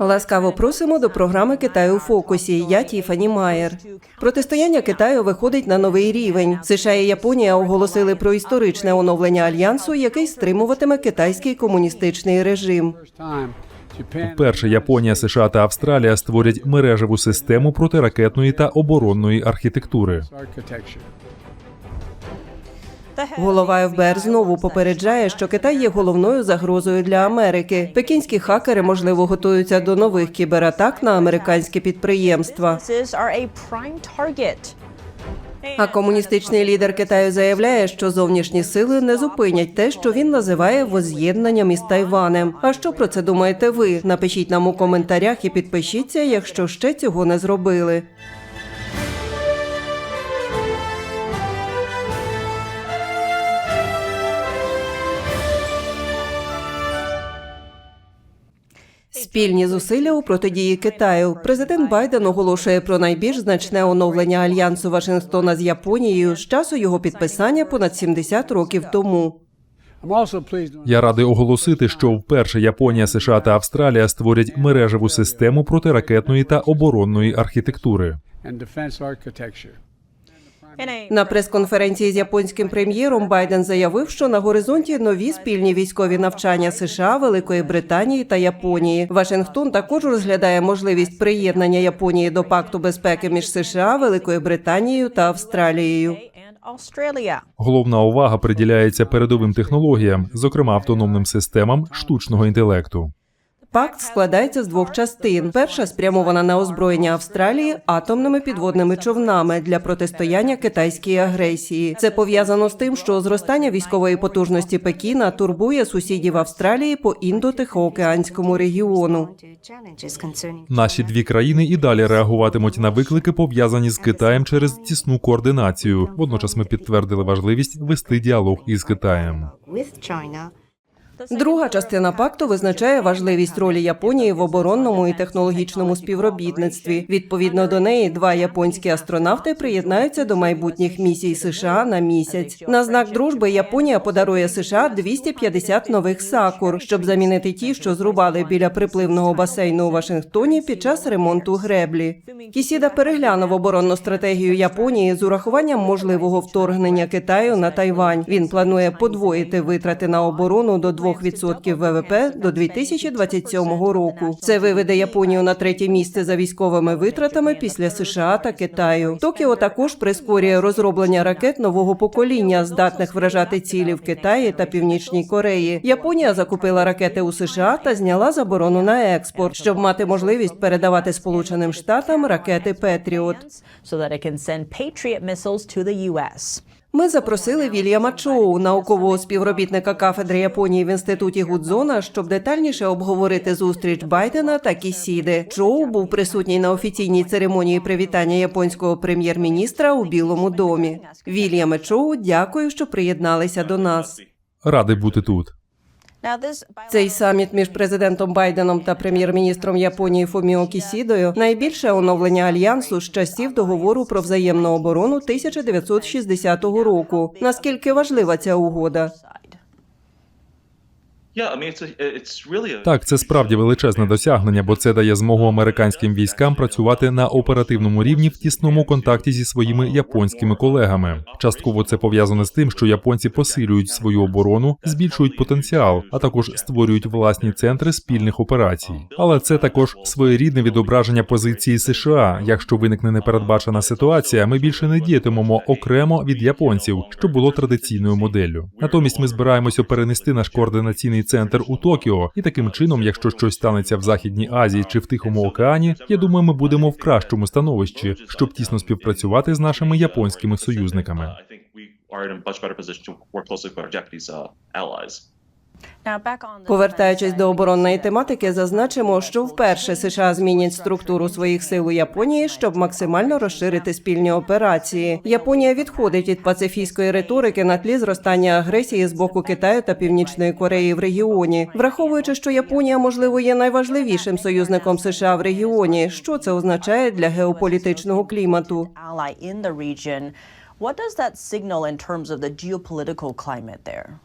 Ласкаво просимо до програми Китаю у фокусі. Я Тіфані Майер. Протистояння Китаю виходить на новий рівень. США і Японія оголосили про історичне оновлення альянсу, який стримуватиме китайський комуністичний режим. Вперше Японія, США та Австралія створять мережеву систему протиракетної та оборонної архітектури. Голова ФБР знову попереджає, що Китай є головною загрозою для Америки. Пекінські хакери можливо готуються до нових кібератак на американські підприємства. А комуністичний лідер Китаю заявляє, що зовнішні сили не зупинять те, що він називає воз'єднанням із Тайванем. А що про це думаєте ви? Напишіть нам у коментарях і підпишіться, якщо ще цього не зробили. Спільні зусилля у протидії Китаю. Президент Байден оголошує про найбільш значне оновлення альянсу Вашингтона з Японією з часу його підписання понад 70 років тому. Я радий оголосити, що вперше Японія, США та Австралія створять мережеву систему протиракетної та оборонної архітектури. На прес-конференції з японським прем'єром Байден заявив, що на горизонті нові спільні військові навчання США, Великої Британії та Японії. Вашингтон також розглядає можливість приєднання Японії до пакту безпеки між США, Великою Британією та Австралією. Головна увага приділяється передовим технологіям, зокрема автономним системам штучного інтелекту. Пакт складається з двох частин. Перша спрямована на озброєння Австралії атомними підводними човнами для протистояння китайській агресії. Це пов'язано з тим, що зростання військової потужності Пекіна турбує сусідів Австралії по індо-тихоокеанському регіону. Наші дві країни і далі реагуватимуть на виклики, пов'язані з Китаєм через тісну координацію. Водночас ми підтвердили важливість вести діалог із Китаєм. Друга частина пакту визначає важливість ролі Японії в оборонному і технологічному співробітництві. Відповідно до неї, два японські астронавти приєднаються до майбутніх місій США на місяць. На знак дружби Японія подарує США 250 нових сакур, щоб замінити ті, що зрубали біля припливного басейну у Вашингтоні під час ремонту греблі. Кісіда переглянув оборонну стратегію Японії з урахуванням можливого вторгнення Китаю на Тайвань. Він планує подвоїти витрати на оборону до 2% ВВП до 2027 року. Це виведе Японію на третє місце за військовими витратами після США та Китаю. Токіо також прискорює розроблення ракет нового покоління, здатних вражати цілі в Китаї та Північній Кореї. Японія закупила ракети у США та зняла заборону на експорт, щоб мати можливість передавати Сполученим Штатам ракети Петріот. So that it can send Patriot missiles to the U.S. Ми запросили Вільяма Чоу, наукового співробітника кафедри Японії в інституті Гудзона, щоб детальніше обговорити зустріч Байдена та Кісіди. Чоу був присутній на офіційній церемонії привітання японського прем'єр-міністра у Білому домі. Вільяме Чоу, дякую, що приєдналися до нас. Радий бути тут. Цей саміт між президентом Байденом та прем'єр-міністром Японії Фуміо Кісідою найбільше оновлення альянсу з часів договору про взаємну оборону 1960 року. Наскільки важлива ця угода? Так, це справді величезне досягнення, бо це дає змогу американським військам працювати на оперативному рівні в тісному контакті зі своїми японськими колегами. Частково це пов'язано з тим, що японці посилюють свою оборону, збільшують потенціал, а також створюють власні центри спільних операцій. Але це також своєрідне відображення позиції США. Якщо виникне непередбачена ситуація, ми більше не діятимемо окремо від японців, що було традиційною моделлю. Натомість ми збираємося перенести наш координаційний центр у Токіо, і таким чином, якщо щось станеться в Західній Азії чи в Тихому океані, я думаю, ми будемо в кращому становищі, щоб тісно співпрацювати з нашими японськими союзниками. Uh, Повертаючись до оборонної тематики, зазначимо, що вперше США змінять структуру своїх сил у Японії, щоб максимально розширити спільні операції. Японія відходить від пацифійської риторики на тлі зростання агресії з боку Китаю та Північної Кореї в регіоні, враховуючи, що Японія можливо є найважливішим союзником США в регіоні. Що це означає для геополітичного клімату? What does that signal in terms of the geopolitical climate there?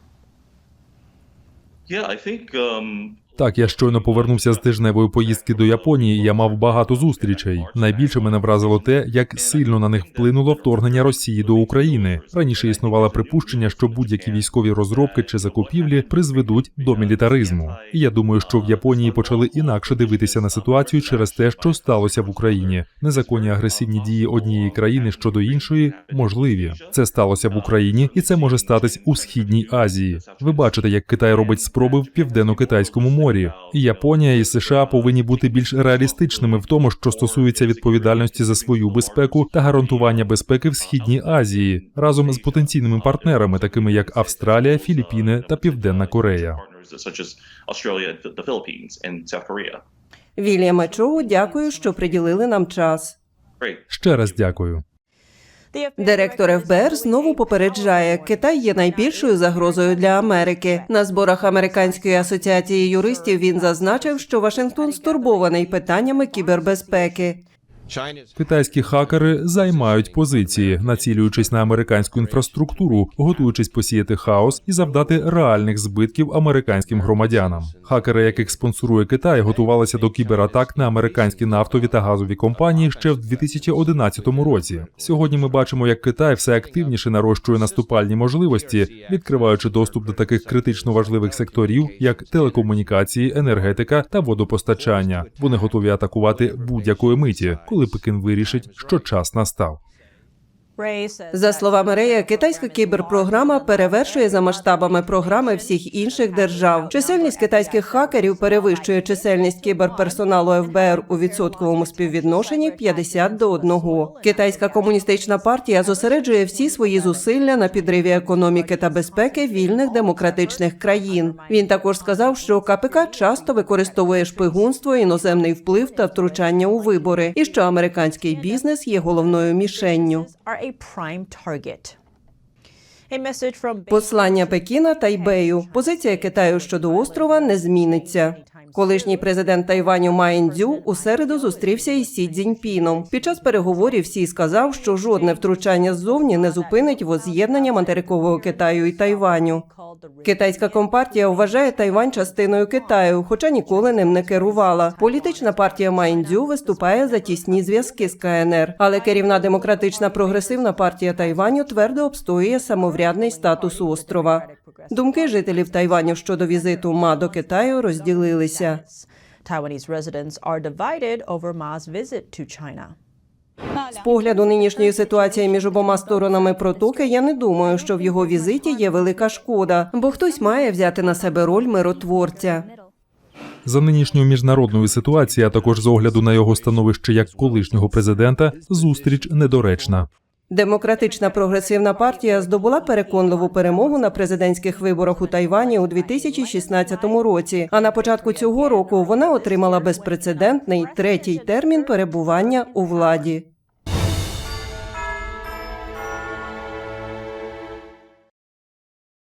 Yeah, I think um, Так, я щойно повернувся з тижневої поїздки до Японії. Я мав багато зустрічей. Найбільше мене вразило те, як сильно на них вплинуло вторгнення Росії до України. Раніше існувало припущення, що будь-які військові розробки чи закупівлі призведуть до мілітаризму. І я думаю, що в Японії почали інакше дивитися на ситуацію через те, що сталося в Україні. Незаконні агресивні дії однієї країни щодо іншої можливі. Це сталося в Україні, і це може статись у східній Азії. Ви бачите, як Китай робить спроби в південно-китайському морі. І Японія і США повинні бути більш реалістичними в тому, що стосується відповідальності за свою безпеку та гарантування безпеки в східній Азії разом з потенційними партнерами, такими як Австралія, Філіппіни та Південна Корея. Вільяме Чоу, дякую, що приділили нам час. Ще раз дякую. Директор ФБР знову попереджає, Китай є найбільшою загрозою для Америки. На зборах американської асоціації юристів він зазначив, що Вашингтон стурбований питаннями кібербезпеки. Китайські хакери займають позиції, націлюючись на американську інфраструктуру, готуючись посіяти хаос і завдати реальних збитків американським громадянам. Хакери, яких спонсорує Китай, готувалися до кібератак на американські нафтові та газові компанії ще в 2011 році. Сьогодні ми бачимо, як Китай все активніше нарощує наступальні можливості, відкриваючи доступ до таких критично важливих секторів, як телекомунікації, енергетика та водопостачання. Вони готові атакувати будь-якої миті, коли Пекин вирішить, що час настав. За словами Рея, китайська кіберпрограма перевершує за масштабами програми всіх інших держав. Чисельність китайських хакерів перевищує чисельність кіберперсоналу ФБР у відсотковому співвідношенні 50 до 1. Китайська комуністична партія зосереджує всі свої зусилля на підриві економіки та безпеки вільних демократичних країн. Він також сказав, що КПК часто використовує шпигунство, іноземний вплив та втручання у вибори, і що американський бізнес є головною мішенню. A prime target. Послання Пекіна Тайбею. Позиція Китаю щодо острова не зміниться. Колишній президент Тайваню Ма Індзю у середу зустрівся із Сі Цзіньпіном. Під час переговорів Сі сказав, що жодне втручання ззовні не зупинить воз'єднання материкового Китаю і Тайваню. Китайська компартія вважає Тайвань частиною Китаю, хоча ніколи ним не керувала. Політична партія Майндзю виступає за тісні зв'язки з КНР, але керівна демократична прогресивна партія Тайваню твердо обстоює самоврядний статус острова. Думки жителів Тайваню щодо візиту ма до Китаю розділилися. Taiwanese residents are divided over Ma's visit to China. З погляду нинішньої ситуації між обома сторонами протоки, я не думаю, що в його візиті є велика шкода, бо хтось має взяти на себе роль миротворця. За нинішньою міжнародною ситуацією, а також з огляду на його становище як колишнього президента, зустріч недоречна. Демократична прогресивна партія здобула переконливу перемогу на президентських виборах у Тайвані у 2016 році. А на початку цього року вона отримала безпрецедентний третій термін перебування у владі.